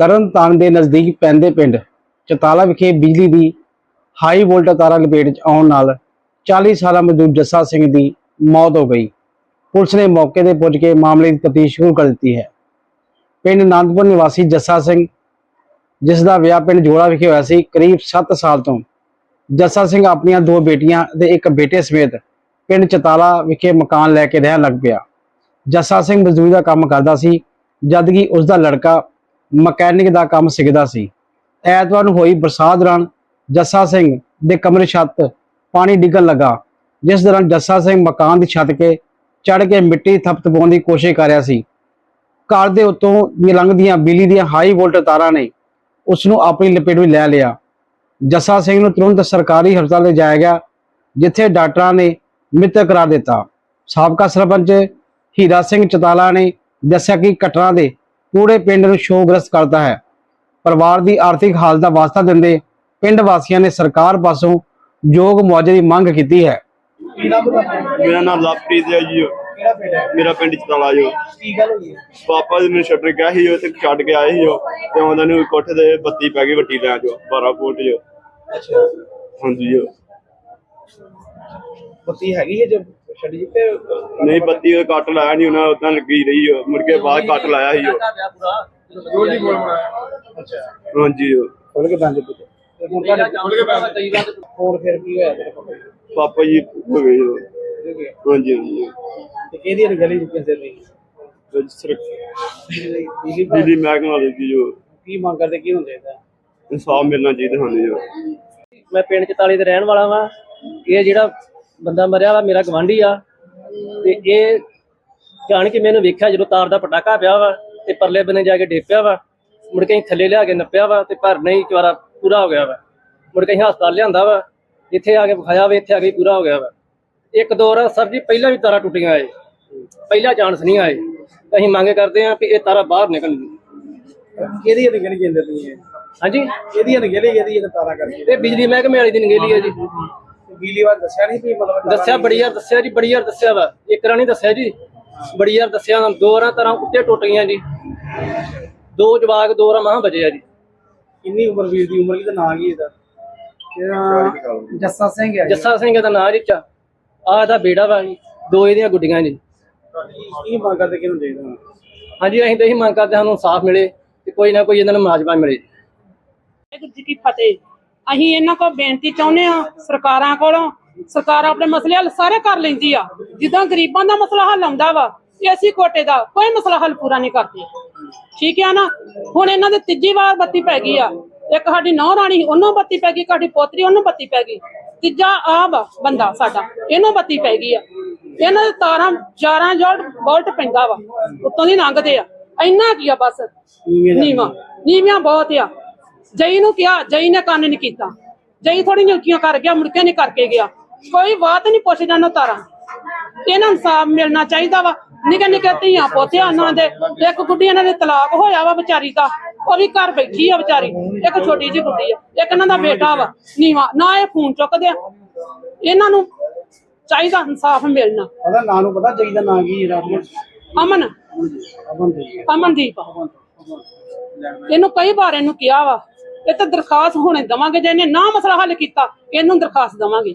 ਤਰਨਤਾਰਨ ਦੇ ਨਜ਼ਦੀਕ ਪੈਂਦੇ ਪਿੰਡ ਚਤਾਲਾ ਵਿਖੇ ਬਿਜਲੀ ਦੀ ਹਾਈ ਵੋਲਟ ਤਾਰਾਂ ਲਪੇਟ 'ਚ ਆਉਣ ਨਾਲ 40 ਸਾਲਾ ਮਜ਼ਦੂਰ ਜੱਸਾ ਸਿੰਘ ਦੀ ਮੌਤ ਹੋ ਗਈ। ਪੁਲਿਸ ਨੇ ਮੌਕੇ ਤੇ ਪੁੱਜ ਕੇ ਮਾਮਲੇ ਦੀ ਤਫਤੀਸ਼ ਸ਼ੁਰੂ ਕਰ ਦਿੱਤੀ ਹੈ। ਪਿੰਡ ਆਨੰਦਪੁਰ ਨਿਵਾਸੀ ਜੱਸਾ ਸਿੰਘ, ਜਿਸ ਦਾ ਵਿਆਹ ਪਿੰਡ ਜੋੜਾ ਵਿਖੇ ਹੋਇਆ ਸੀ, ਕਰੀਬ 7 ਸਾਲ ਤੋਂ। ਜੱਸਾ ਸਿੰਘ ਆਪਣੀਆਂ ਦੋ ਬੇਟੀਆਂ ਤੇ ਇੱਕ ਬੇਟੇ ਸਮੇਤ ਪਿੰਡ ਚਤਾਲਾ ਵਿਖੇ ਮਕਾਨ ਲੈ ਕੇ ਰਹਿਣ ਲੱਗ ਪਿਆ। ਜੱਸਾ ਸਿੰਘ ਮਜ਼ਦੂਰੀ ਦਾ ਕੰਮ ਕਰਦਾ ਸੀ, ਜਦ ਕਿ ਉਸ ਦਾ ਲੜਕਾ ਮਕੈਨਿਕ ਦਾ ਕੰਮ ਸਿੱਖਦਾ ਸੀ। ਐਤਵਾਰ ਨੂੰ ਹੋਈ ਬਰਸਾਤ ਦੌਰਾਨ ਜੱਸਾ ਸਿੰਘ ਦੇ ਕਮਰੇ ਛੱਤ ਪਾਣੀ ਡਿੱਗਣ ਲੱਗਾ, ਜਿਸ ਦੌਰਾਨ ਜੱਸਾ ਸਿੰਘ ਮਕਾਨ ਦੀ ਛੱਤ ਕੇ ਚੜ ਕੇ ਮਿੱਟੀ ਥਪਥਪਾਉਣ ਦੀ ਕੋਸ਼ਿਸ਼ ਕਰ ਰਿਹਾ ਸੀ। ਘਰ ਦੇ ਉੱਤੋਂ ਦੀ ਲੰਘਦੀਆਂ ਬਿਜਲੀ ਦੀਆਂ ਹਾਈ ਵੋਲਟ ਤਾਰਾਂ ਨੇ ਉਸ ਨੂੰ ਆਪਣੀ ਲਪੇਟ ਵਿੱਚ ਲੈ ਲਿਆ। ਜੱਸਾ ਸਿੰਘ ਨੂੰ ਤੁਰੰਤ ਸਰਕਾਰੀ ਹਸਪਤਾਲ ਲਿਜਾਇਆ ਗਿਆ, ਜਿੱਥੇ ਡਾਕਟਰਾਂ ਨੇ ਮ੍ਰਿਤਕ ਕਰਾਰ ਦਿੱਤਾ। ਸਾਬਕਾ ਸਰਪੰਚ ਹੀਰਾ ਸਿੰਘ ਚਤਾਲਾ ਨੇ ਦੱਸਿਆ ਕਿ ਘਟਨਾ ਦੇ ਪੂਰੇ ਪਿੰਡ ਨੂੰ ਸ਼ੋਗ੍ਰਸਤ ਕਰਦਾ ਹੈ। ਪਰਿਵਾਰ ਦੀ ਆਰਥਿਕ ਹਾਲਤ ਦਾ ਵਾਸਤਾ ਦਿੰਦੇ ਪਿੰਡ ਵਾਸੀਆਂ ਨੇ ਸਰਕਾਰ ਪਾਸੋਂ ਯੋਗ ਮੁਆਵਜ਼ੇ ਦੀ ਮੰਗ ਕੀਤੀ ਹੈ। ਮੇਰਾ ਨਾਮ ਲਵਪ੍ਰੀਤ ਹੈ ਜੀ। ਮੇਰਾ ਪਿੰਡ ਚਤਲਾ ਜੋ। ਕੀ ਗੱਲ ਹੋਈ ਪਾਪਾ ਜੀ ਮੈਨੂੰ ਛੱਡ ਗਿਆ ਸੀ ਉਹ ਤੇ ਛੱਡ ਕੇ ਆਏ ਸੀ ਉਹ ਤੇ ਉਹਨਾਂ ਨੂੰ ਕੋਠੇ ਤੇ ਬੱਤੀ ਪੈ ਗਈ ਵੱਟੀ ਲੈ ਜੋ 12 ਫੁੱਟ ਜੋ ਅੱਛਾ। ਹਾਂਜੀ। ਜੋ ਪਤੀ ਹੈਗੀ ਹੈ ਜਬ ਛੱਡੀ ਜੀ ਤੇ ਨਹੀਂ ਬੱਤੀ ਉਹ ਕੱਟ ਲਾਇਆ ਨਹੀਂ ਉਹਨਾਂ ਉਦਾਂ ਲੱਗੀ ਰਹੀ ਉਹ ਮੁੜ ਕੇ ਬਾਅਦ ਕੱਟ ਲਾਇਆ ਸੀ ਉਹ। ਜੋੜੀ ਬੋਲ ਅੱਛਾ। ਹਾਂਜੀ ਉਹ। ਖੋਲ ਕੇ ਬੰਦ ਕੀਤੇ। ਤੇ ਹੁਣ ਤੁਹਾਡੇ ਖੋਲ ਕੇ ਬੰਦ ਹੋਰ ਫਿਰ ਕੀ ਹੋਇਆ ਤੇਰੇ ਕੋਲ? ਪਾਪਾ ਜੀ ਹੋ ਗਏ ਜੋ ਹਾਂਜੀ ਹਾਂਜੀ। ਤੇ ਕਿਹਦੀ ਹੈ ਗਲੀ ਚ ਕਿਸੇ ਦੀ ਰਜਿਸਟਰ। ਬਿਜਲੀ ਭਾਅ ਬਿਜਲੀ ਮਹਿਕਮਾ ਵਾਲੇ ਜੀ ਜੋ ਕੀ ਮੰਗ ਕਰਦੇ ਕੀ ਹੁੰਦੇ ਇਹਦਾ ਇਨਸਾਫ ਮਿਲਣਾ ਚਾਹੀਦਾ ਸਾਨੂੰ ਜੋ। ਮੈਂ ਪਿੰਡ 44 ਦੇ ਰਹਿਣ ਵਾਲਾ ਵਾਂ। ਇਹ ਜਿਹੜਾ ਬੰਦਾ ਮਰਿਆ ਵਾ ਮੇਰਾ ਗਵਾਂਢੀ ਆ। ਤੇ ਇਹ ਜਾਣ ਕੇ ਮੈਨੂੰ ਵੇਖਿਆ ਜਦੋਂ ਤਾਰ ਦਾ ਪਟਾਕਾ ਪਿਆ ਵਾ ਤੇ ਪਰਲੇ ਬੰਨੇ ਜਾ ਕੇ ਡੇਪਿਆ ਵਾ। ਮੁੜ ਕੇ ਥੱਲੇ ਲਿਆ ਕੇ ਨੱਪਿਆ ਵਾ ਤੇ ਪਰ ਨਹੀਂ ਚਵਾਰਾ ਪੂਰਾ ਹੋ ਗਿਆ ਵਾ। ਮੁੜ ਕੇ ਹਸਪਤਾਲ ਲਿਆਂਦਾ ਵਾ ਇੱਥੇ ਆ ਕੇ ਵਿਖਾਇਆ ਵਾ ਇੱਥੇ ਆ ਕੇ ਪੂਰਾ ਹੋ ਗਿਆ ਵਾ। ਇੱਕ ਦੋ ਵਾਰ ਸਰ ਜੀ ਪਹਿਲਾਂ ਵੀ ਤਾਰਾਂ ਟੁੱਟੀਆਂ ਆਏ ਪਹਿਲਾ ਚਾਂਸ ਨਹੀਂ ਆਏ। ਅਸੀਂ ਮੰਗ ਕਰਦੇ ਹਾਂ ਕਿ ਇਹ ਤਾਰਾਂ ਬਾਹਰ ਨਿਕਲਣ। ਕਿਹਦੀ ਹੈ ਗਲੀ ਜਾਂਦੇ ਤੁਸੀਂ ਹਾਂਜੀ। ਕਿਹਦੀ ਹੈ ਗਲੀ ਜਿਹਦੀ ਇਹ ਤਾਰਾ ਕਰਕੇ? ਇਹ ਬਿਜਲੀ ਮਹਿਕਮੇ ਵਾਲੀ ਦੀ ਨਗੇਲੀ ਹੈ ਜੀ। ਬਿਜਲੀ ਵਾਲ ਦੱਸਿਆ ਨਹੀਂ ਵੀ ਮਤਲਬ ਤਾਰਾਂ ਦੱਸਿਆ ਬੜੀ ਵਾਰ ਦੱਸਿਆ ਜੀ ਬੜੀ ਵਾਰ ਦੱਸਿਆ ਵਾ। ਇੱਕ ਵਾਰ ਨਹੀਂ ਦੱਸਿਆ ਜੀ ਬੜੀ ਵਾਰ ਦੱਸਿਆ ਦੋ ਵਾਰਾਂ ਤਰ੍ਹਾਂ ਉੱਤੇ ਟੁੱਟ ਗਈਆਂ ਜੀ। ਦੋ ਜਵਾਕ ਦੋ ਵਾਰਾਂ ਮਹਾਂ ਬਚੇ ਆ ਜੀ। ਕਿੰਨੀ ਉਮਰ ਵੀਰ ਦੀ? ਉਮਰ ਕੀ ਤੇ ਨਾਂ ਕੀ ਇਹਦਾ? ਜੱਸਾ ਸਿੰਘ ਹੈ ਜੱਸਾ ਸਿੰਘ ਦਾ ਨਾਂ ਜੀ ਆਹ ਦਾ ਬੇੜਾ ਵਾ ਜੀ। ਦੋ ਇਹਦੀਆਂ ਗੁੱਡੀਆਂ ਜੀ। ਕੀ ਮੰਗ ਕਰਦੇ ਇਹਦਾ ਹਾਂਜੀ ਅਸੀਂ ਤਾਂ ਇਹੀ ਮੰਗ ਕਰਦੇ ਸਾਨੂੰ ਇਨਸਾਫ ਮਿਲੇ ਤੇ ਕੋਈ ਨਾ ਕੋਈ ਇਹਨਾਂ ਨੂੰ ਮੁਆਵਜ਼ਾ ਮਿਲੇ। ਵਾਹਿਗੁਰੂ ਜੀ ਕੀ ਫਤਿਹ। ਅਸੀਂ ਇਹਨਾਂ ਕੋਲ ਬੇਨਤੀ ਚਾਹੁੰਦੇ ਆ ਸਰਕਾਰਾਂ ਕੋਲੋਂ ਸਰਕਾਰ ਆਪਣੇ ਮਸਲੇ ਹੱਲ ਸਾਰੇ ਕਰ ਲੈਂਦੀ ਆ। ਜਿੱਦਾਂ ਗਰੀਬਾਂ ਦਾ ਮਸਲਾ ਹੱਲ ਆਉਂਦਾ ਵਾ ਏਸੀ ਕੋਟੇ ਦਾ ਕੋਈ ਮਸਲਾ ਹੱਲ ਪੂਰਾ ਨਹੀਂ ਕਰਦੀ। ਠੀਕ ਹੈ ਨਾ? ਹੁਣ ਇਹਨਾਂ ਦੇ ਤੀਜੀ ਵਾਰ ਬੱਤੀ ਪੈ ਗਈ ਆ। ਇੱਕ ਸਾਡੀ ਨੌ ਰਾਣੀ ਉਹਨੂੰ ਬੱਤੀ ਪੈ ਗਈ ਸਾਡੀ ਪੋਤਰੀ ਉਹਨੂੰ ਬੱਤੀ ਪੈ ਗਈ। ਤੀਜਾ ਆ ਵਾ ਬੰਦਾ ਸਾਡਾ ਇਹਨੂੰ ਬੱਤੀ ਪੈ ਗਈ ਆ। ਇਹਨਾਂ ਦੇ ਤਾਰਾਂ 11 ਜੋਲਟ ਵੋਲਟ ਪੈਂਦਾ ਵਾ ਉੱਤੋਂ ਦੀ ਲੰਘਦੇ ਆ। ਇੰਨਾ ਕੀ ਆ ਬਸ? ਨੀਵਾ ਨੀਵੀਆਂ ਬਹੁਤ ਆ। ਜਈ ਨੂੰ ਕਿਹਾ ਜਈ ਨੇ ਕੰਨ ਨਹੀਂ ਕੀਤਾ। ਜਈ ਥੋੜੀ ਉੱਚੀਆਂ ਕਰ ਗਿਆ ਮੁੜ ਕੇ ਨਹੀਂ ਕਰਕੇ ਗਿਆ। ਕੋਈ ਬਾਤ ਨਹੀਂ ਪੁੱਛਦਾ ਨਾ ਤਾਰਾ। ਇਹਨਾਂ ਇਨਸਾਫ ਮਿਲਣਾ ਚਾਹੀਦਾ ਵਾ। ਨਿੱਕੇ ਨਿੱਕੇ ਧੀਆਂ ਪੋਤਿਆਂ ਉਹਨਾਂ ਦੇ ਇੱਕ ਗੁੱਡੀ ਇਹਨਾਂ ਦੇ ਤਲਾਕ ਹੋਇਆ ਵਾ ਵਿਚਾਰੀ ਦਾ। ਉਹ ਵੀ ਘਰ ਬੈਠੀ ਆ ਵਿਚਾਰੀ। ਇੱਕ ਛੋਟੀ ਜਿਹੀ ਗੁੱਡੀ ਆ। ਇੱਕ ਇਹਨਾਂ ਦਾ ਬੇਟਾ ਵਾ ਨੀਵਾ। ਨਾ ਇਹ ਫੋਨ ਚੁੱਕਦੇ ਆ। ਇਹਨਾਂ ਨੂੰ ਚਾਹੀਦਾ ਇਨਸਾਫ ਮਿਲਣਾ। ਉਹਦਾ ਨਾਂ ਨੂੰ ਪਤਾ ਜਈ ਦਾ ਨਾਂ ਕੀ ਜਿਹੜਾ ਅਮਨ। ਅਮਨਦੀਪ। ਇਹਨੂੰ ਕਈ ਵਾਰ ਇਹਨੂੰ ਕਿਹਾ ਵਾ ਇਹ ਤਾਂ ਦਰਖਾਸਤ ਹੁਣੇ ਦਵਾਂਗੇ ਜੇ ਇਹਨੇ ਨਾ ਮਸਲਾ ਹੱਲ ਕੀਤਾ ਇਹਨੂੰ ਦਰਖਾਸਤ ਦਵਾਂਗੇ।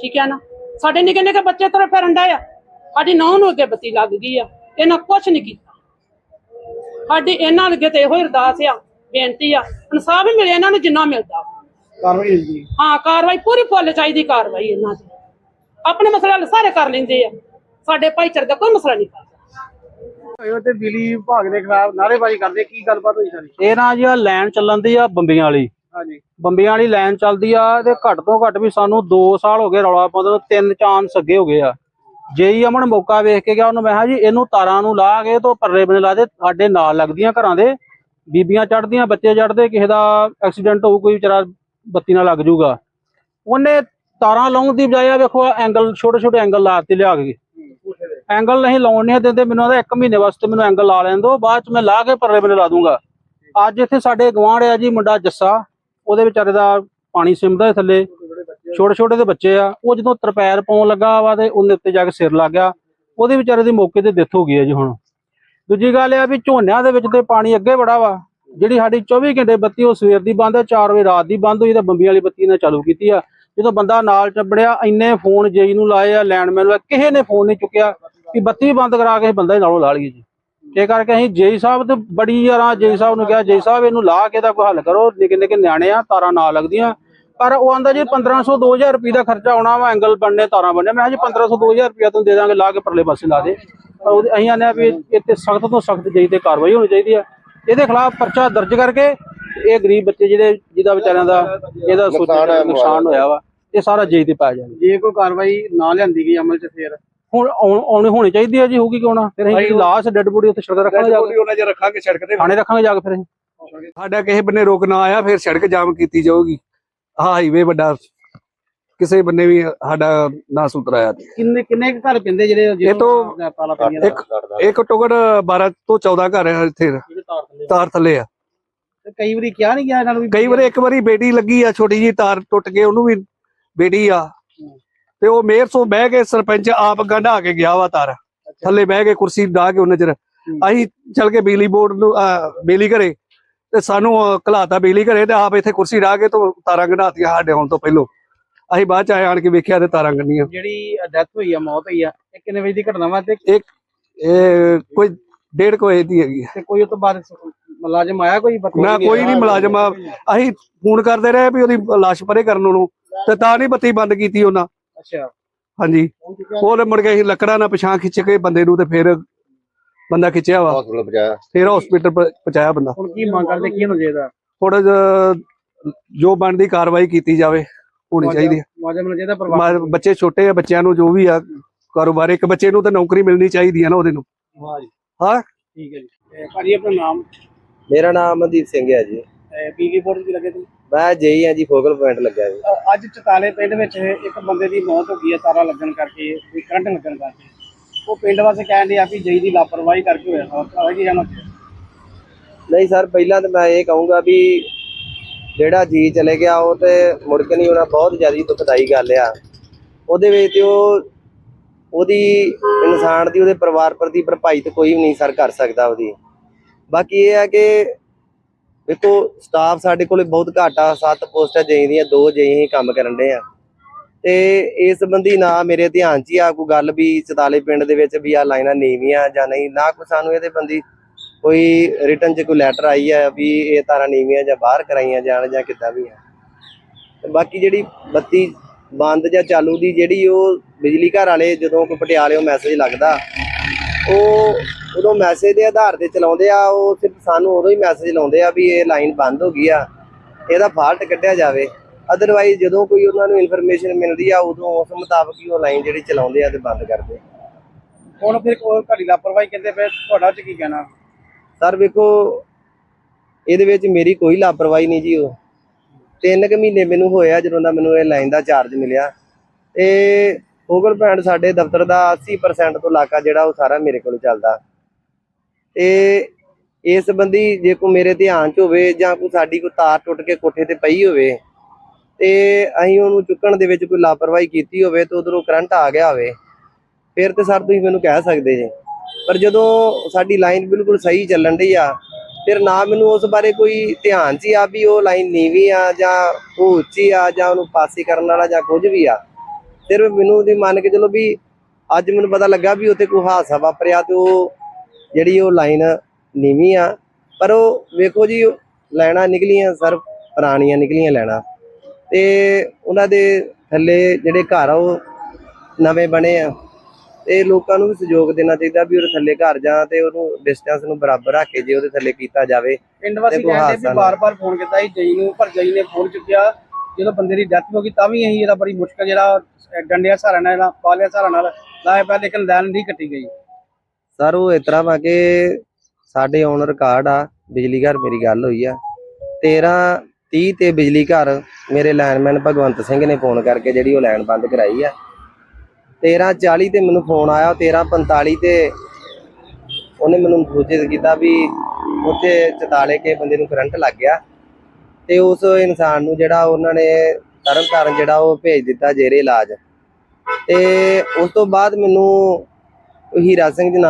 ਠੀਕ ਹੈ ਨਾ? ਸਾਡੇ ਨਿੱਕੇ ਨਿੱਕੇ ਬੱਚੇ ਤੁਰੇ ਫਿਰਨ ਡਏ ਆ। ਸਾਡੀ ਨੌਂ ਨੂੰ ਅੱਗੇ ਬੱਤੀ ਲੱਗ ਗਈ ਆ। ਇਹਨਾਂ ਕੁਛ ਨਹੀਂ ਕੀਤਾ। ਸਾਡੀ ਇਹਨਾਂ ਅੱਗੇ ਤੇ ਇਹੋ ਹੀ ਅਰਦਾਸ ਆ ਬੇਨਤੀ ਆ। ਇਨਸਾਫ ਹੀ ਮਿਲੇ ਇਹਨਾਂ ਨੂੰ ਜਿੰਨਾ ਮਿਲਦਾ। ਕਾਰਵਾਈ ਹੁੰਦੀ ਹਾਂ ਕਾਰਵਾਈ ਪੂਰੀ ਫੁੱਲ ਚਾਹੀਦੀ ਕਾਰਵਾਈ ਇਹਨਾਂ ਦੀ। ਆਪਣੇ ਮਸਲੇ ਹੱਲ ਸਾਰੇ ਕਰ ਲੈਂਦੇ ਆ। ਸਾਡੇ ਭਾਈਚਾਰੇ ਦਾ ਕੋਈ ਮਸਲਾ ਨਹੀਂ ਕਰਦਾ ਉਹ ਤੇ ਬਿਜਲੀ ਵਿਭਾਗ ਦੇ ਖਿਲਾਫ ਨਾਅਰੇਬਾਜ਼ੀ ਕਰਦੇ ਕੀ ਗੱਲਬਾਤ ਹੋਈ ਸਾਰੀ? ਇਹ ਨਾ ਜੀ ਆ ਲਾਈਨ ਚੱਲਣ ਦੀ ਆ ਬੰਬੀਆਂ ਵਾਲੀ। ਹਾਂਜੀ। ਬੰਬੀਆਂ ਵਾਲੀ ਲਾਈਨ ਚੱਲਦੀ ਆ ਤੇ ਘੱਟ ਤੋਂ ਘੱਟ ਵੀ ਸਾਨੂੰ 2 ਸਾਲ ਹੋ ਗਏ ਰੌਲਾ ਪਾਉਂਦੇ ਤਿੰਨ ਚਾਂਸ ਅੱਗੇ ਹੋ ਗਏ ਆ। ਜੇਈ ਅਮਨ ਮੌਕਾ ਵੇਖ ਕੇ ਗਿਆ ਉਹਨੂੰ ਮੈਂ ਕਿਹਾ ਜੀ ਇਹਨੂੰ ਤਾਰਾਂ ਨੂੰ ਲਾ ਕੇ ਤੋਂ ਪਰਲੇ ਬਨੇ ਲਾ ਦੇ ਸਾਡੇ ਨਾਲ ਲੱਗਦੀਆਂ ਘਰਾਂ ਦੇ। ਬੀਬੀਆਂ ਚੜਦੀਆਂ ਬੱਚੇ ਚੜਦੇ ਕਿਸੇ ਦਾ ਐਕਸੀਡੈਂਟ ਹੋਊ ਕੋਈ ਵਿਚਾਰਾ ਬੱਤੀ ਨਾਲ ਲੱਗ ਜਾਊਗਾ। ਉਹਨੇ ਤਾਰਾਂ ਲਾਉਣ ਦੀ ਬਜਾਏ ਵੇਖੋ ਐਂਗਲ ਛੋਟੇ ਛੋਟੇ ਐਂਗਲ ਲਾਤੇ ਲਿਆ ਕੇ। ਐਂਗਲ ਨਹੀਂ ਲਾਉਣ ਨਹੀਂ ਦਿੰਦੇ, ਮੈਨੂੰ ਉਹਦਾ 1 ਮਹੀਨੇ ਵਾਸਤੇ ਮੈਨੂੰ ਐਂਗਲ ਲਾ ਲੈਣ ਦਿਓ, ਬਾਅਦ ਚ ਮੈਂ ਲਾ ਕੇ ਪਰਲੇ ਬਨੇ ਲਾ ਦੂੰਗਾ। ਅੱਜ ਇੱਥੇ ਸਾਡੇ ਗਵਾਂਢ ਆ ਜੀ, ਮੁੰਡਾ ਜੱਸਾ, ਉਹਦੇ ਵਿਚਾਰੇ ਦਾ ਪਾਣੀ ਸਿਮਦਾ ਥੱਲੇ। ਛੋਟੇ ਛੋਟੇ ਦੇ ਬੱਚੇ ਆ, ਉਹ ਜਦੋਂ ਤਰਪੈਰ ਪਾਉਣ ਲੱਗਾ ਵਾ ਤੇ ਉਹਦੇ ਉੱਤੇ ਜਾ ਕੇ ਸਿਰ ਲੱਗ ਗਿਆ। ਉਹਦੇ ਵਿਚਾਰੇ ਦੀ ਮੌਕੇ ਤੇ ਡੈਥ ਹੋ ਗਈ ਹੈ ਜੀ ਹੁਣ। ਦੂਜੀ ਗੱਲ ਇਹ ਆ ਵੀ ਝੋਨਿਆਂ ਦੇ ਵਿੱਚ ਤੇ ਪਾਣੀ ਅੱਗੇ ਬੜਾ ਵਾ। ਜਿਹੜੀ ਸਾਡੀ 24 ਘੰਟੇ ਬੱਤੀ ਉਹ ਸਵੇਰ ਦੀ ਬੰਦ ਹੈ 4 ਵਜੇ ਰਾਤ ਦੀ ਬੰਦ ਹੋਈ ਤਾਂ ਬੰਬੀਆਂ ਵਾਲੀ ਬੱਤੀ ਨੇ ਚਾਲੂ ਕੀਤੀ ਆ। ਜਦੋਂ ਬੰਦਾ ਨਾਲ ਚੱਬੜਿਆ, ਇੰਨੇ ਫੋਨ ਜੇਈ ਨੂੰ ਲਾਏ ਆ, ਲੈਂਡਮੈਨ ਨੂੰ ਕਿਸੇ ਨੇ ਫੋਨ ਨਹੀਂ ਚੁੱਕਿਆ। ਕਿ ਬੱਤੀ ਬੰਦ ਕਰਾ ਕੇ ਬੰਦਾ ਹੀ ਨਾਲੋਂ ਲਾ ਲਈਏ ਜੀ। ਇਹ ਕਰਕੇ ਅਸੀਂ ਜੇਈ ਸਾਹਿਬ ਤੇ ਬੜੀ ਯਾਰਾਂ ਜੇਈ ਸਾਹਿਬ ਨੂੰ ਕਿਹਾ ਜੇਈ ਸਾਹਿਬ ਇਹਨੂੰ ਲਾ ਕੇ ਦਾ ਕੋਈ ਹੱਲ ਕਰੋ ਨਿੱਕੇ ਨਿੱਕੇ ਨਿਆਣੇ ਆ ਤਾਰਾਂ ਨਾ ਲੱਗਦੀਆਂ। ਪਰ ਉਹ ਆਂਦਾ ਜੀ 1500 2000 ਰੁਪਏ ਦਾ ਖਰਚਾ ਆਉਣਾ ਵਾ ਐਂਗਲ ਬਣਨੇ ਤਾਰਾਂ ਬਣਨੇ। ਮੈਂ ਜੀ 1500 2000 ਰੁਪਏ ਤੁਹਾਨੂੰ ਦੇ ਦਾਂਗੇ ਲਾ ਕੇ ਪਰਲੇ ਪਾਸੇ ਲਾ ਦੇ। ਪਰ ਅਸੀਂ ਆਨੇ ਆ ਵੀ ਇੱਥੇ ਸਖਤ ਤੋਂ ਸਖਤ ਜੇਈ ਤੇ ਕਾਰਵਾਈ ਹੋਣੀ ਚਾਹੀਦੀ ਆ। ਇਹਦੇ ਖਿਲਾਫ ਪਰਚਾ ਦਰਜ ਕਰਕੇ ਇਹ ਗਰੀਬ ਬੱਚੇ ਜਿਹੜੇ ਜਿਹਦਾ ਵਿਚਾਰਿਆਂ ਦਾ ਇਹਦਾ ਸੋਚਿਆ ਨੁਕਸਾਨ ਹੋਇਆ ਵਾ। ਇਹ ਸਾਰਾ ਜੇਈ ਤੇ ਪਾਇਆ ਜਾਵੇ। ਜੇ ਕੋਈ ਕਾਰਵਾਈ ਨਾ ਲਿਆਂਦੀ ਗਈ ਅਮਲ 'ਚ ਫੇਰ ਹੁਣ ਆਉਣ- ਹੋਣੀ ਚਾਹੀਦੀ ਹੈ ਜੀ ਹੋਊਗੀ ਕਿਉਂ ਨਾ? ਫਿਰ ਅਸੀਂ ਲਾਸ਼ ਡੈੱਡ ਬੋਡੀ ਉੱਥੇ ਸੜਕ ਰੱਖਾਂਗੇ ਜਾ ਕੇ। ਉਹਨਾਂ ਜੇ ਰੱਖਾਂਗੇ ਸੜਕ ਤੇ ਥਾਣੇ ਰੱਖਾਂਗੇ ਜਾ ਕੇ ਫਿਰ ਅਸੀਂ। ਸਾਡਾ ਕਿਸੇ ਬੰਨੇ ਰੋਕ ਨਾ ਆਇਆ ਫਿਰ ਸੜਕ ਜਾਮ ਕੀਤੀ ਜਾਊਗੀ। ਆਹ ਹਾਈਵੇ ਵੱਡਾ ਕਿਸੇ ਬੰਨੇ ਵੀ ਸਾਡਾ ਨਾ ਸੁਤਰਾਇਆ ਕਿੰਨੇ ਕਿੰਨੇ ਘਰ ਪੈਂਦੇ ਜਿਹੜੇ ਇਹ ਤੋਂ? ਇੱਕ ਘੱਟ 12 ਤੋਂ 14 ਘਰ ਹੈ ਇੱਥੇ। ਤਾਰ ਥੱਲੇ ਆ। ਕਈ ਵਾਰੀ ਕਿਹਾ ਨਹੀਂ ਗਿਆ ਇਹਨਾਂ ਨੂੰ ਵੀ ਕਈ ਵਾਰੀ ਇੱਕ ਵਾਰੀ ਬੇਟੀ ਲੱਗੀ ਆ ਛੋਟੀ ਜੀ ਤਾਰ ਟੁੱਟ ਕੇ ਉਹਨੂੰ ਵੀ ਬੇਟੀ ਆ। ਤੇ ਉਹ ਮੇਅਰ ਤੋਂ ਬਹਿ ਕੇ ਸਰਪੰਚ ਆਪ ਗੰਢਾ ਕੇ ਗਿਆ ਵਾ ਤਾਰ ਥੱਲੇ ਬਹਿ ਕੇ ਕੁਰਸੀ ਢਾ ਕੇ ਉਹਨਾਂ ਚਿਰ ਅਸੀਂ ਚੱਲ ਕੇ ਬਿਜਲੀ ਬੋਰਡ ਨੂੰ ਬਿਜਲੀ ਘਰੇ ਤੇ ਸਾਨੂੰ ਘਲਾਤਾ ਬਿਜਲੀ ਘਰੇ ਤੇ ਆਪ ਇੱਥੇ ਕੁਰਸੀ ਢਾ ਕੇ ਤੋਂ ਤਾਰਾਂ ਗੰਢਾਤੀਆਂ ਸਾਡੇ ਆਉਣ ਤੋਂ ਪਹਿਲੋਂ। ਅਸੀਂ ਬਾਅਦ ਚ ਆਏ ਆਣ ਕੇ ਵੇਖਿਆ ਤੇ ਤਾਰਾਂ ਗੰਢੀਆਂ। ਜਿਹੜੀ ਡੈਥ ਹੋਈ ਆ ਮੌਤ ਹੋਈ ਆ ਇਹ ਕਿੰਨੇ ਵਜੇ ਦੀ ਘਟਨਾ ਵਾ ਤੇ ਇਹ ਕੋਈ ਡੇਢ ਕੁ ਵਜੇ ਦੀ ਹੈਗੀ ਤੇ ਕੋਈ ਉਸ ਤੋਂ ਬਾਅਦ ਮੁਲਾਜ਼ਮ ਆਇਆ ਕੋਈ ਨਾ ਕੋਈ ਨਹੀਂ ਮੁਲਾਜ਼ਮ ਆ। ਅਸੀਂ ਫੋਨ ਕਰਦੇ ਰਹੇ ਵੀ ਉਹਦੀ ਲਾਸ਼ ਪਰੇ ਕਰਨ ਨੂੰ ਤੇ ਤਾਂ ਨਹੀਂ ਬੱਤੀ ਬੰਦ ਕੀਤੀ ਉਹਨਾਂ। ਅੱਛਾ। ਹਾਂਜੀ। ਉਹਨੇ ਮੁੜ ਕੇ ਅਸੀਂ ਲੱਕੜਾਂ ਨਾਲ ਪਛਾਣ ਖਿੱਚ ਕੇ ਬੰਦੇ ਨੂੰ ਤੇ ਫਿਰ ਬੰਦਾ ਖਿੱਚਿਆ ਵਾ। ਹਸਪੀਟਲ ਪਹੁੰਚਾਇਆ। ਫਿਰ ਹਸਪੀਟਲ ਪਹੁੰਚਾਇਆ ਬੰਦਾ। ਹੁਣ ਕੀ ਮੰਗ ਕਰਦੇ ਕੀ ਹੋਣਾ ਚਾਹੀਦਾ? ਥੋੜਾ ਜੋ ਬਣਦੀ ਕਾਰਵਾਈ ਕੀਤੀ ਜਾਵੇ ਹੋਣੀ ਚਾਹੀਦੀ ਹੈ ਬੱਚੇ ਛੋਟੇ ਆ ਬੱਚਿਆਂ ਨੂੰ ਜੋ ਵੀ ਆ ਕਾਰੋਬਾਰ ਇੱਕ ਬੱਚੇ ਨੂੰ ਤਾਂ ਨੌਕਰੀ ਮਿਲਣੀ ਚਾਹੀਦੀ ਹੈ ਨਾ ਉਹਦੇ ਨੂੰ। ਹਾਂ ਜੀ। ਹਾਂ? ਠੀਕ ਹੈ ਜੀ। ਭਾਜੀ ਆਪਣਾ ਨਾਮ? ਮੇਰਾ ਨਾਮ ਮਨਦੀਪ ਸਿੰਘ ਹੈ ਜੀ। ਪੀਕੀ ਬੋਰਡ ਦੀ ਲੱਗੇ ਤੁਸੀਂ? ਮੈਂ ਜੇਈ ਹਾਂ ਜੀ ਫੋਕਲ ਪੁਆਇੰਟ ਲੱਗਿਆ ਜੀ। ਅੱਜ ਚਤਾਲੇ ਪਿੰਡ ਵਿੱਚ ਇੱਕ ਬੰਦੇ ਦੀ ਮੌਤ ਹੋ ਗਈ ਹੈ ਤਾਰਾ ਲੱਗਣ ਕਰਕੇ ਕੋਈ ਕਰੰਟ ਲੱਗਣ ਕਰਕੇ। ਉਹ ਪਿੰਡ ਵਾਸਤੇ ਕਹਿਣ ਦੇ ਆ ਵੀ ਜਈ ਦੀ ਲਾਪਰਵਾਹੀ ਕਰਕੇ ਹੋਇਆ। ਸਾਰਾ ਕੀ ਜਾਣਾ ਨਹੀਂ ਸਰ ਪਹਿਲਾਂ ਤਾਂ ਮੈਂ ਇਹ ਕਹੂੰਗਾ ਵੀ ਜਿਹੜਾ ਜੀ ਚਲੇ ਗਿਆ ਉਹ ਤੇ ਮੁੜ ਕੇ ਨਹੀਂ ਆਉਣਾ ਬਹੁਤ ਜ਼ਿਆਦਾ ਦੁਖਦਾਈ ਗੱਲ ਆ। ਉਹਦੇ ਵਿੱਚ ਤੇ ਉਹ ਉਹਦੀ ਇਨਸਾਨ ਦੀ ਉਹਦੇ ਪਰਿਵਾਰ ਪ੍ਰਤੀ ਭਰਪਾਈ ਤੇ ਕੋਈ ਵੀ ਨਹੀਂ ਸਰ ਕਰ ਸਕਦਾ ਉਹਦੀ। ਬਾਕੀ ਇਹ ਹੈ ਕਿ ਦੇਖੋ ਸਟਾਫ ਸਾਡੇ ਕੋਲੇ ਬਹੁਤ ਘੱਟ ਆ, ਸੱਤ ਪੋਸਟਾਂ ਜਈ ਦੀਆਂ, ਦੋ ਜਈ ਹੀ ਕੰਮ ਕਰਨ ਦੇ ਆ। ਤੇ ਇਸ ਸੰਬੰਧੀ ਨਾ ਮੇਰੇ ਧਿਆਨ 'ਚ ਹੀ ਆ ਕੋਈ ਗੱਲ ਵੀ ਚਤਾਲੇ ਪਿੰਡ ਦੇ ਵਿੱਚ ਵੀ ਆ, ਲਾਈਨਾਂ ਨੀਵੀਆਂ ਜਾਂ ਨਹੀਂ, ਨਾ ਕੋਈ ਸਾਨੂੰ ਇਹਦੇ ਬੰਦੀ ਕੋਈ ਰਿਟਰਨ 'ਚ ਕੋਈ ਲੈਟਰ ਆਈ ਆ ਵੀ ਇਹ ਤਾਰਾਂ ਨੀਵੀਆਂ ਜਾਂ ਬਾਹਰ ਕਰਾਈਆਂ ਜਾਣ ਜਾਂ ਕਿੱਦਾਂ ਵੀ ਆ। ਤੇ ਬਾਕੀ ਜਿਹੜੀ ਬੱਤੀ ਬੰਦ ਜਾਂ ਚਾਲੂ ਦੀ ਜਿਹੜੀ ਉਹ ਬਿਜਲੀ ਘਰ ਵਾਲੇ ਜਦੋਂ ਕੋਈ ਪਟਿਆਲਿਓ ਮੈਸੇਜ ਲੱਗਦਾ, ਉਹ ਉਦੋਂ ਮੈਸੇਜ ਦੇ ਆਧਾਰ ਤੇ ਚਲਾਉਂਦੇ ਆ ਉਹ ਸਿਰਫ ਸਾਨੂੰ ਉਦੋਂ ਹੀ ਮੈਸੇਜ ਲਾਉਂਦੇ ਆ ਵੀ ਇਹ ਲਾਈਨ ਬੰਦ ਹੋ ਗਈ ਆ ਇਹਦਾ ਫਾਲਟ ਕੱਢਿਆ ਜਾਵੇ। ਅਦਰਵਾਈਜ਼ ਜਦੋਂ ਕੋਈ ਉਹਨਾਂ ਨੂੰ ਇਨਫੋਰਮੇਸ਼ਨ ਮਿਲਦੀ ਆ ਉਦੋਂ ਉਸ ਮੁਤਾਬਕ ਹੀ ਉਹ ਲਾਈਨ ਜਿਹੜੀ ਚਲਾਉਂਦੇ ਆ ਤੇ ਬੰਦ ਕਰਦੇ ਹੁਣ ਫਿਰ ਕੋਈ ਘੜੀ ਲਾਪਰਵਾਹੀ ਕਹਿੰਦੇ ਫਿਰ ਤੁਹਾਡਾ ਚ ਕੀ ਕਹਿਣਾ? ਸਰ ਵੇਖੋ ਇਹਦੇ ਵਿੱਚ ਮੇਰੀ ਕੋਈ ਲਾਪਰਵਾਹੀ ਨਹੀਂ ਜੀ ਉਹ। ਤਿੰਨ ਕੁ ਮਹੀਨੇ ਮੈਨੂੰ ਹੋਇਆ ਜਦੋਂ ਦਾ ਮੈਨੂੰ ਇਹ ਲਾਈਨ ਦਾ ਚਾਰਜ ਮਿਲਿਆ। ਤੇ ਗੂਗਲ ਪੈਂਟ ਸਾਡੇ ਦਫ਼ਤਰ ਦਾ 80% ਤੋਂ ਇਲਾਕਾ ਜਿਹੜਾ ਉਹ ਸਾਰਾ ਮੇਰੇ ਕੋਲ ਚੱਲਦਾ। ਤੇ ਇਸ ਸੰਬੰਧੀ ਜੇ ਕੋਈ ਮੇਰੇ ਧਿਆਨ 'ਚ ਹੋਵੇ ਜਾਂ ਕੋਈ ਸਾਡੀ ਕੋਈ ਤਾਰ ਟੁੱਟ ਕੇ ਕੋਠੇ ਤੇ ਪਈ ਹੋਵੇ ਤੇ ਅਸੀਂ ਉਹਨੂੰ ਚੁੱਕਣ ਦੇ ਵਿੱਚ ਕੋਈ ਲਾਪਰਵਾਹੀ ਕੀਤੀ ਹੋਵੇ ਤੇ ਉਧਰੋਂ ਕਰੰਟ ਆ ਗਿਆ ਹੋਵੇ, ਫਿਰ ਤੇ ਸਰ ਤੁਸੀਂ ਮੈਨੂੰ ਕਹਿ ਸਕਦੇ ਜੇ। ਪਰ ਜਦੋਂ ਸਾਡੀ ਲਾਈਨ ਬਿਲਕੁਲ ਸਹੀ ਚੱਲਣ ਡਈ ਆ, ਫਿਰ ਨਾ ਮੈਨੂੰ ਉਸ ਬਾਰੇ ਕੋਈ ਧਿਆਨ 'ਚ ਹੀ ਆ ਵੀ ਉਹ ਲਾਈਨ ਨੀਵੀਂ ਆ ਜਾਂ ਉਹ ਉੱਚੀ ਆ ਜਾਂ ਉਹਨੂੰ ਪਾਸੇ ਕਰਨ ਵਾਲਾ ਜਾਂ ਕੁਝ ਵੀ ਆ। ਫਿਰ ਮੈਨੂੰ ਉਹਦੀ ਮੰਨ ਕੇ ਚਲੋ ਵੀ ਅੱਜ ਮੈਨੂੰ ਪਤਾ ਲੱਗਾ ਵੀ ਉੱਥੇ ਕੋਈ ਹਾਦਸਾ ਵਾਪਰਿਆ ਤੇ ਉਹ ਜਿਹੜੀ ਉਹ ਲਾਈਨ ਨੀਵੀਂ ਆ ਪਰ ਉਹ ਵੇਖੋ ਜੀ ਲੈਣਾ ਨਿਕਲੀਆਂ ਸਰ ਪੁਰਾਣੀਆਂ ਨਿਕਲੀਆਂ ਲੈਣਾ। ਤੇ ਉਹਨਾਂ ਦੇ ਥੱਲੇ ਜਿਹੜੇ ਘਰ ਆ ਉਹ ਨਵੇਂ ਬਣੇ ਆ। ਤੇ ਲੋਕਾਂ ਨੂੰ ਵੀ ਸਹਿਯੋਗ ਦੇਣਾ ਚਾਹੀਦਾ ਵੀ ਉਹਦੇ ਥੱਲੇ ਘਰ ਜਾਂ ਤੇ ਉਹਨੂੰ ਡਿਸਟੈਂਸ ਨੂੰ ਬਰਾਬਰ ਰੱਖ ਕੇ ਜੇ ਉਹਦੇ ਥੱਲੇ ਕੀਤਾ ਜਾਵੇ। ਪਿੰਡ ਵਾਸੀ ਕਹਿੰਦੇ ਵੀ ਬਾਰ-ਬਾਰ ਫੋਨ ਕੀਤਾ ਸੀ ਜਈ ਨੂੰ ਪਰ ਜਈ ਨੇ ਫੋਨ ਚੁੱਕਿਆ। ਜਦੋਂ ਬੰਦੇ ਦੀ ਡੈਥ ਹੋ ਗਈ ਤਾਂ ਵੀ ਅਸੀਂ ਇਹਦਾ ਬੜੀ ਮੁਸ਼ਕਲ ਜਿਹੜਾ ਡੰਡਿਆਂ ਸਹਾਰਾ ਨਾਲ ਪਾਲਿਆਂ ਸਹਾਰਾ ਨਾਲ ਲਾਇਆ ਪਿਆ ਲੇਕਿਨ ਲਾਈਨ ਨਹੀਂ ਕੱਟੀ ਗਈ। ਸਰ, ਉਹ ਇਸ ਤਰ੍ਹਾਂ ਵਾ ਕਿ ਸਾਡੇ ਔਨ ਰਿਕਾਰਡ ਆ, ਬਿਜਲੀ ਘਰ ਮੇਰੀ ਗੱਲ ਹੋਈ ਆ। 13 30 ਤੇ ਬਿਜਲੀ ਘਰ ਮੇਰੇ ਲਾਈਨਮੈਨ ਭਗਵੰਤ ਸਿੰਘ ਨੇ ਫੋਨ ਕਰਕੇ ਜਿਹੜੀ ਉਹ ਲਾਈਨ ਬੰਦ ਕਰਾਈ ਆ। 13 40 ਤੇ ਮੈਨੂੰ ਫੋਨ ਆਇਆ 13 45 ਤੇ ਉਹਨੇ ਮੈਨੂੰ ਸੂਚਿਤ ਕੀਤਾ ਵੀ ਉੱਥੇ ਚਤਾਲੇ ਕੇ ਬੰਦੇ ਨੂੰ ਕਰੰਟ ਲੱਗ ਗਿਆ। ਤੇ ਉਸ ਇਨਸਾਨ ਨੂੰ ਜਿਹੜਾ ਉਹਨਾਂ ਨੇ ਤਰਨ ਤਾਰਨ ਜਿਹੜਾ ਉਹ ਭੇਜ ਦਿੱਤਾ ਜੇਰੇ ਇਲਾਜ। ਤੇ ਉਸ ਤੋਂ ਬਾਅਦ ਮੈਨੂੰ ਹੀਰਾ ਸਿੰਘ ਜੀ ਨਾਲ